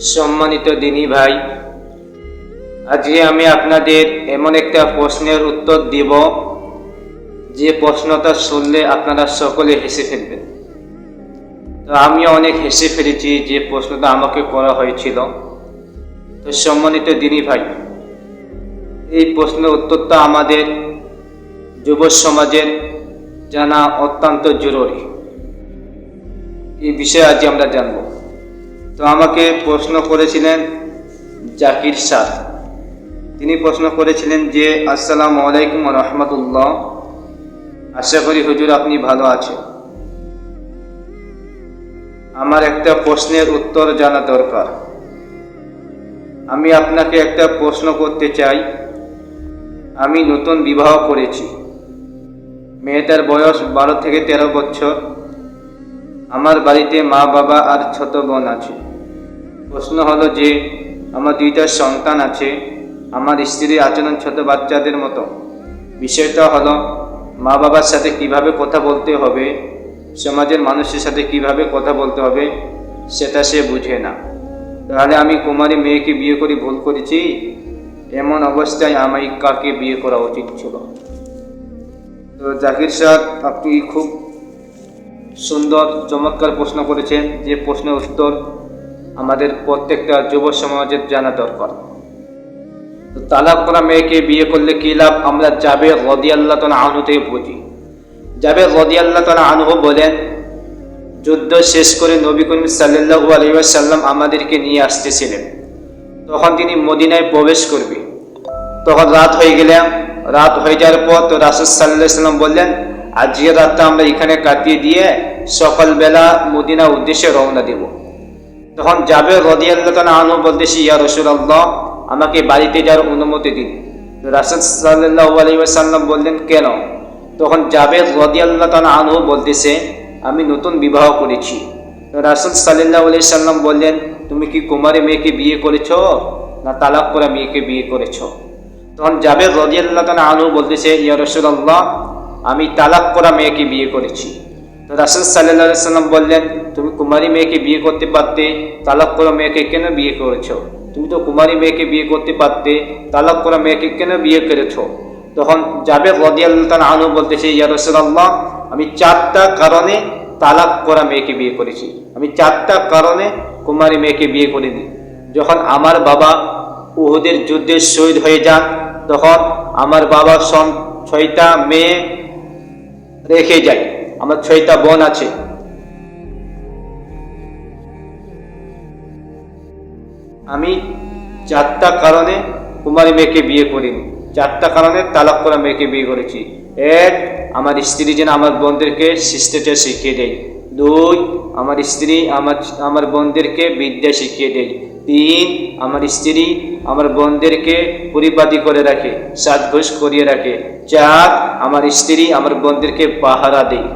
সম্মানিত দিনী ভাই, আজকে আমি আপনাদের এমন একটা প্রশ্নের উত্তর দিব, যে প্রশ্নটা শুনলে আপনারা সকলে হেসে ফেলবেন। তো আমি অনেক হেসে ফেলেছি যে প্রশ্নটা আমাকে করা হয়েছিল। তো সম্মানিত দিনী ভাই, এই প্রশ্নের উত্তরটা আমাদের যুব সমাজের জানা অত্যন্ত জরুরি। এই বিষয়ে আজ আমরা জানব। তো আমাকে প্রশ্ন করেছিলেন জাকির শাহ তিনি প্রশ্ন করেছিলেন যে, আসসালামু আলাইকুম রহমতুল্লাহ। আশা করি হুজুর আপনি ভালো আছেন। আমার একটা প্রশ্নের উত্তর জানা দরকার। আমি আপনাকে একটা প্রশ্ন করতে চাই। আমি নতুন বিবাহ করেছি। মেয়েটার বয়স বারো থেকে তেরো বছর। আমার বাড়িতে মা বাবা আর ছোট বোন আছে। প্রশ্ন হলো যে, আমার দুইটা সন্তান আছে, আমার স্ত্রীর আচরণ ছোট বাচ্চাদের মতো। বিষয়টা হলো মা বাবার সাথে কীভাবে কথা বলতে হবে, সমাজের মানুষের সাথে কীভাবে কথা বলতে হবে, সেটা সে বুঝে না। তাহলে আমি কুমারী মেয়েকে বিয়ে করে, ভুল করেছি? এমন অবস্থায় আমি কাকে বিয়ে করা উচিত ছিল? তো জাকির সাহেব আপনি খুব সুন্দর, চমৎকার প্রশ্ন করেছেন। যে প্রশ্নের উত্তর আমাদের প্রত্যেকটা যুব সমাজের জানা দরকার। তালাক করা মেয়েকে বিয়ে করলে কি লাভ? আমরা যাবে রদি আল্লাহ তালা আনহু থেকে বুঝি। যাবে রদি আল্লাহ তালা আনহু বলেন, যুদ্ধ শেষ করে নবী করিম সাল্লাহু আলহিসাল্লাম আমাদেরকে নিয়ে আসতেছিলেন। তখন তিনি মদিনায় প্রবেশ করবে। তখন রাত হয়ে গেলাম রাত হয়ে যাওয়ার পর তো রাসুল সাল্লাহ সাল্লাম বললেন, আজকের রাতটা আমরা এখানে কাটিয়ে দিয়ে সকালবেলা মদিনা উদ্দেশ্যে রওনা দেব। তখন যাবে রদি আল্লাহ তালা আনহু বলতেছি, ইয়া রসুল আল্লাহ আমাকে বাড়িতে যাওয়ার অনুমতি দিন। রাসুল সাল্লাহ আলহিসাল্লাম বললেন, কেন? তখন যাবে রদি আল্লাহ তালা আনহু বলতেছে, আমি নতুন বিবাহ করেছি। রাসুল সাল্লাহ আলি সাল্লাম বললেন, তুমি কি কুমারী মেয়েকে বিয়ে করেছ না তালাক করা মেয়েকে বিয়ে করেছ? তখন যাবে রদি আল্লাহ তালা আনহু বলতেছে, ইয়া রসুল্লাহ আমি তালাক করা মেয়েকে বিয়ে করেছি। রাসুল সাল্লাহ সাল্লাম বললেন তুমি কুমারী মেয়েকে বিয়ে করতে পারতে তালাক করা মেয়েকে কেন বিয়ে করেছ? তুমি তো কুমারী মেয়েকে বিয়ে করতে পারতে তালাক করা মেয়েকে কেন বিয়ে করেছ? তখন যাবে রদিয়াল্লাহ আনু বলতেছে, ইয়া রসুল্লাহ আমি চারটা কারণে তালাক করা মেয়েকে বিয়ে করেছি। আমি চারটা কারণে কুমারী মেয়েকে বিয়ে করিনি। যখন আমার বাবা উহুদের যুদ্ধে শহীদ হয়ে যান, তখন আমার বাবা সন ছয়টা মেয়ে রেখে যায় আমার ছয়টা বোন আছে। আমি চারটা কারণে কুমারী মেয়েকে বিয়ে করিনি। চারটা কারণে তালাক করা মেয়েকে বিয়ে করেছি। এক, আমার স্ত্রী যেন আমার বোনদেরকে শিষ্টাচার শিখিয়ে দেয়। দুই, আমার স্ত্রী আমার আমার বোনদেরকে বিদ্যা শিখিয়ে দেয়। তিন, আমার স্ত্রী আমার বোনদেরকে পরিপাটি করে রাখে সাজঘোষ করিয়ে রাখে। চার, আমার স্ত্রী আমার বোনদেরকে পাহারা দেয়।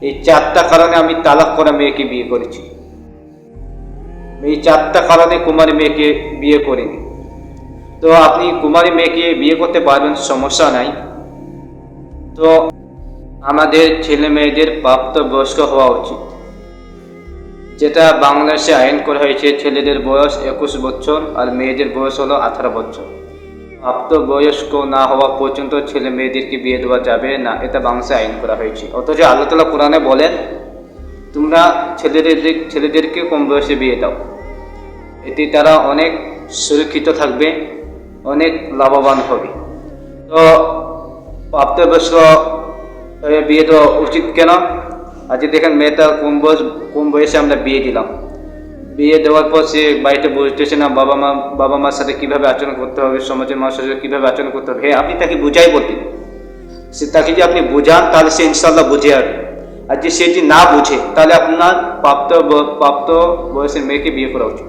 এই চারটা কারণে আমি তালাক করা মেয়েকে বিয়ে করেছি। এই চারটা কারণে কুমারী মেয়েকে বিয়ে করিনি। তো আপনি কুমারী মেয়েকে বিয়ে করতে পারবেন, সমস্যা নাই। তো আমাদের ছেলে মেয়েদের প্রাপ্ত বয়স্ক হওয়া উচিত। যেটা বাংলাদেশে আইন করা হয়েছে, ছেলেদের বয়স একুশ বছর আর মেয়েদের বয়স হলো আঠারো বছর। প্রাপ্ত বয়স্ক না হওয়া পর্যন্ত ছেলে মেয়েদেরকে বিয়ে দেওয়া যাবে না, এটা বাংলাদেশে আইন করা হয়েছে। অথচ আল্লাহ তালা কোরআনে বলেন তোমরা ছেলেদের ছেলেদেরকে কম বয়সে বিয়ে দাও। এতে তারা অনেক সুরক্ষিত থাকবে, অনেক লাভবান হবে। তো প্রাপ্তবয়স্ক বিয়ে দেওয়া উচিত কেন? আজকে দেখেন মেয়েটা কম বয়স কম বয়সে আমরা বিয়ে দিলাম। বিয়ে দেওয়ার পর সে বাড়িতে বুঝতেছে না, বাবা মা বাবা মার সাথে কীভাবে আচরণ করতে হবে, সমাজের মানুষের সাথে কীভাবে আচরণ করতে হবে? হ্যাঁ আপনি তাকে বুঝাই বলতেন সে তাকে যদি আপনি বোঝান, তাহলে সে ইনশাল্লাহ বুঝে যাবে আর যে সে যদি না বুঝে, তাহলে আপনার প্রাপ্ত প্রাপ্ত বয়সের মেয়েকে বিয়ে করা উচিত।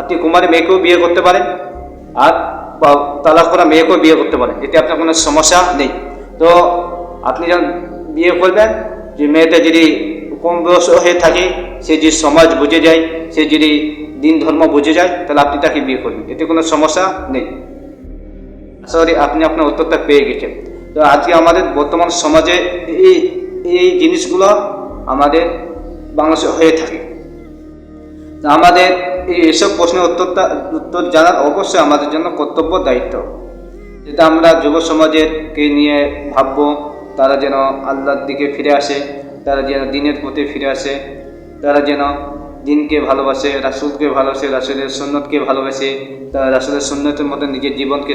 আপনি কুমারী মেয়েকেও বিয়ে করতে পারেন আর তালাক করা মেয়েকেও বিয়ে করতে পারেন এতে আপনার কোনো সমস্যা নেই। তো আপনি যখন বিয়ে করবেন, যে মেয়েটা যদি কম বয়স হয়ে থাকে, সে যদি সমাজ বুঝে যায়, সে যদি দিন ধর্ম বুঝে যায়, তাহলে আপনি তাকে বিয়ে করবেন। এতে কোনো সমস্যা নেই। করি আপনি আপনার উত্তরটা পেয়ে গেছেন। তো আজকে আমাদের বর্তমান সমাজে এই এই জিনিসগুলো আমাদের বাংলাদেশে হয়ে থাকে। আমাদের এই এসব প্রশ্নের উত্তরটা উত্তর জানার অবশ্যই আমাদের জন্য কর্তব্য দায়িত্ব। যেটা আমরা যুব সমাজেরকে নিয়ে ভাববো, তারা যেন আল্লাহর দিকে ফিরে আসে, তারা যেন দিনের প্রতি ফিরে আসে, তারা যেন দিনকে ভালোবাসে, রাসুলকে ভালোবাসে, রাসুলের সুন্নতকে ভালোবাসে, তারা রাসুলের সুন্নতের মতো নিজের জীবনকে